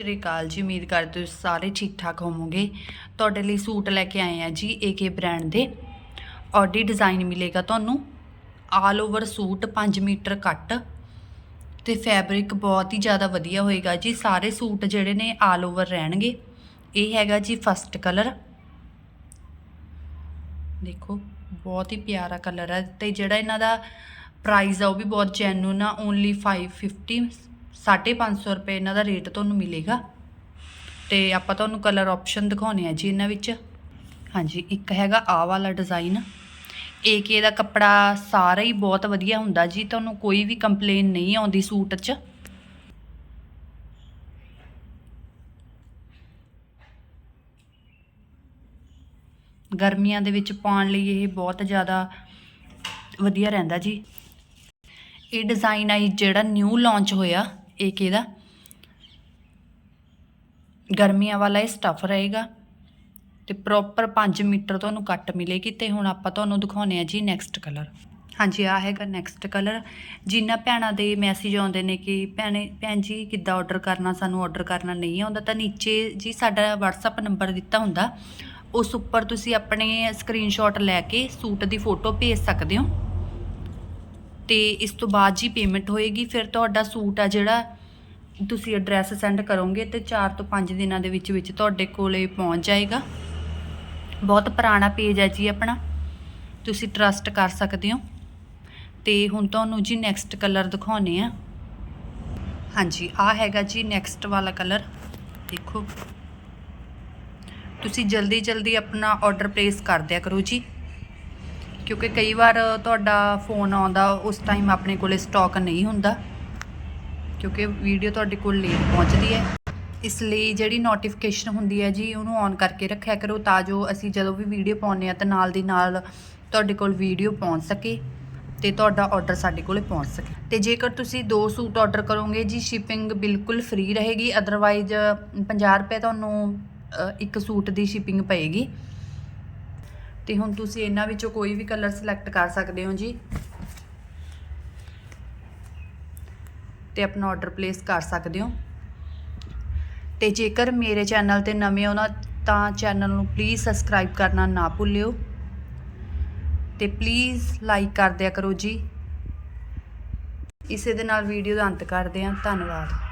ਸ੍ਰੀ ਅਕਾਲ ਜੀ, ਉਮੀਦ ਕਰਦੇ ਤੁਸੀਂ ਸਾਰੇ ਠੀਕ ਠਾਕ ਹੋਵੋਗੇ। ਤੁਹਾਡੇ ਲਈ ਸੂਟ ਲੈ ਕੇ ਆਏ ਆ ਜੀ ਏਕੇ ਬ੍ਰਾਂਡ ਦੇ। ਆਡੀ ਡਿਜ਼ਾਈਨ ਮਿਲੇਗਾ ਤੁਹਾਨੂੰ। ਆਲ ਓਵਰ ਸੂਟ 5 ਮੀਟਰ ਕੱਟ। ਤੇ ਫੈਬਰਿਕ ਬਹੁਤ ਹੀ ਜ਼ਿਆਦਾ ਵਧੀਆ ਹੋਏਗਾ ਜੀ। ਸਾਰੇ ਸੂਟ ਜਿਹੜੇ ਨੇ ਆਲ ਓਵਰ ਰਹਿਣਗੇ। ਇਹ ਹੈਗਾ ਜੀ ਫਸਟ ਕਲਰ ਦੇਖੋ, ਬਹੁਤ ਹੀ ਪਿਆਰਾ ਕਲਰ ਹੈ। ਤੇ ਜਿਹੜਾ ਇਹਨਾਂ ਦਾ ਪ੍ਰਾਈਸ ਆ ਉਹ ਵੀ ਬਹੁਤ ਜੈਨੂਨ ਆ ਓਨਲੀ 550 550 ਰੁਪਏ ਇਹਨਾਂ ਦਾ ਰੇਟ ਤੁਹਾਨੂੰ ਮਿਲੇਗਾ। ਤੇ ਆਪਾਂ ਤੁਹਾਨੂੰ ਕਲਰ ਆਪਸ਼ਨ ਦਿਖਾਉਣੇ ਆ ਜੀ ਇਹਨਾਂ ਵਿੱਚ। ਹਾਂਜੀ, ਇੱਕ ਹੈਗਾ ਆ ਵਾਲਾ ਡਿਜ਼ਾਈਨ ਏਕੇ ਦਾ ਕੱਪੜਾ ਸਾਰਾ ਹੀ ਬਹੁਤ ਵਧੀਆ ਹੁੰਦਾ ਜੀ, ਤੁਹਾਨੂੰ ਕੋਈ ਵੀ ਕੰਪਲੇਨ ਨਹੀਂ ਆਉਂਦੀ ਸੂਟ 'ਚ। ਗਰਮੀਆਂ ਦੇ ਵਿੱਚ ਪਾਉਣ ਲਈ ਇਹ ਬਹੁਤ ਜ਼ਿਆਦਾ ਵਧੀਆ ਰਹਿੰਦਾ ਜੀ। ਇਹ ਡਿਜ਼ਾਈਨ ਆਈ ਜਿਹੜਾ ਨਿਊ ਲਾਂਚ ਹੋਇਆ। ਇਹ ਕਿਹਦਾ ਗਰਮੀਆਂ ਵਾਲਾ ਇਹ ਸਟਫ ਰਹੇਗਾ ਤੇ ਪ੍ਰੋਪਰ 5 ਮੀਟਰ ਤੁਹਾਨੂੰ ਕੱਟ ਮਿਲੇਗੀ ਤੇ ਹੁਣ ਆਪਾਂ ਤੁਹਾਨੂੰ ਦਿਖਾਉਨੇ ਆ ਜੀ ਨੈਕਸਟ ਕਲਰ ਹਾਂਜੀ ਆ ਹੈਗਾ ਨੈਕਸਟ ਕਲਰ ਜਿਨ੍ਹਾਂ ਭੈਣਾਂ ਦੇ ਮੈਸੇਜ ਆਉਂਦੇ ਨੇ ਕਿ ਭੈਣੇ, ਭੈਣ ਜੀ ਕਿੱਦਾਂ ਆਰਡਰ ਕਰਨਾ, ਸਾਨੂੰ ਆਰਡਰ ਕਰਨਾ ਨਹੀਂ ਆਉਂਦਾ ਤਾਂ ਨੀਚੇ ਜੀ ਸਾਡਾ WhatsApp ਨੰਬਰ ਦਿੱਤਾ ਹੁੰਦਾ। ਉਸ ਉੱਪਰ ਤੁਸੀਂ ਆਪਣੇ ਸਕਰੀਨਸ਼ਾਟ ਲੈ ਕੇ ਸੂਟ ਦੀ ਫੋਟੋ ਭੇਜ ਸਕਦੇ ਹੋ। ਤੇ ਇਸ ਤੋਂ ਬਾਅਦ ਜੀ ਪੇਮੈਂਟ ਹੋਏਗੀ, ਫਿਰ ਤੁਹਾਡਾ ਸੂਟ ਆ ਜਿਹੜਾ ਤੁਸੀਂ ਐਡਰੈਸ ਸੈਂਡ ਕਰੋਗੇ ਤੇ 4 ਤੋਂ 5 ਦਿਨਾਂ ਦੇ ਵਿੱਚ ਵਿੱਚ ਤੁਹਾਡੇ ਕੋਲੇ ਪਹੁੰਚ ਜਾਏਗਾ। ਬਹੁਤ ਪੁਰਾਣਾ ਪੇਜ ਹੈ ਜੀ ਆਪਣਾ, ਤੁਸੀਂ ਟਰਸਟ ਕਰ ਸਕਦੇ ਹੋ। ਤੇ ਹੁਣ ਤੁਹਾਨੂੰ ਜੀ ਨੈਕਸਟ ਕਲਰ ਦਿਖਾਉਨੇ ਆ। ਹਾਂਜੀ ਆ ਹੈਗਾ ਜੀ ਨੈਕਸਟ ਵਾਲਾ ਕਲਰ ਦੇਖੋ। ਤੁਸੀਂ ਜਲਦੀ ਜਲਦੀ ਆਪਣਾ ਆਰਡਰ ਪਲੇਸ ਕਰ ਦਿਆ ਕਰੋ ਜੀ। ਕਿਉਂਕਿ ਕਈ ਵਾਰ ਤੁਹਾਡਾ ਫੋਨ ਆਉਂਦਾ, ਉਸ ਟਾਈਮ ਆਪਣੇ ਕੋਲੇ ਸਟਾਕ ਨਹੀਂ ਹੁੰਦਾ। ਕਿਉਂਕਿ ਵੀਡੀਓ ਤੁਹਾਡੇ ਕੋਲ ਲੇਟ ਪਹੁੰਚਦੀ ਹੈ। ਇਸ ਲਈ ਜਿਹੜੀ ਨੋਟੀਫਿਕੇਸ਼ਨ ਹੁੰਦੀ ਹੈ ਜੀ, ਉਹਨੂੰ ਔਨ ਕਰਕੇ ਰੱਖਿਆ ਕਰੋ ਤਾਂ ਜੋ ਅਸੀਂ ਜਦੋਂ ਵੀ ਵੀਡੀਓ ਪਾਉਂਦੇ ਆ ਤਾਂ ਨਾਲ ਦੀ ਨਾਲ ਤੁਹਾਡੇ ਕੋਲ ਵੀਡੀਓ ਪਹੁੰਚ ਸਕੇ ਤੇ ਤੁਹਾਡਾ ਆਰਡਰ ਸਾਡੇ ਕੋਲੇ ਪਹੁੰਚ ਸਕੇ। ਤੇ ਜੇਕਰ ਤੁਸੀਂ ਦੋ ਸੂਟ ਆਰਡਰ ਕਰੋਗੇ ਜੀ ਸ਼ਿਪਿੰਗ ਬਿਲਕੁਲ ਫ੍ਰੀ ਰਹੇਗੀ। ਅਦਰਵਾਈਜ਼ 50 ਰੁਪਏ ਤੁਹਾਨੂੰ ਇੱਕ ਸੂਟ ਦੀ ਸ਼ਿਪਿੰਗ ਪਏਗੀ। ਤੇ ਹੁਣ ਤੁਸੀਂ ਇਹਨਾਂ ਵਿੱਚੋਂ ਕੋਈ ਵੀ ਕਲਰ ਸਿਲੈਕਟ ਕਰ ਸਕਦੇ ਹੋ ਜੀ। ਤੇ ਆਪਣਾ ਆਰਡਰ ਪਲੇਸ ਕਰ ਸਕਦੇ ਹੋ। ਤੇ ਜੇਕਰ ਮੇਰੇ ਚੈਨਲ ਤੇ ਨਵੇਂ ਹੋ ਨਾ, ਤਾਂ ਚੈਨਲ ਨੂੰ ਪਲੀਜ਼ ਸਬਸਕ੍ਰਾਈਬ ਕਰਨਾ ਨਾ ਭੁੱਲਿਓ। ਤੇ ਪਲੀਜ਼ ਲਾਈਕ ਕਰ ਦਿਆ ਕਰੋ ਜੀ। ਇਸੇ ਦੇ ਨਾਲ ਵੀਡੀਓ ਦਾ ਅੰਤ ਕਰਦੇ ਹਾਂ। ਧੰਨਵਾਦ।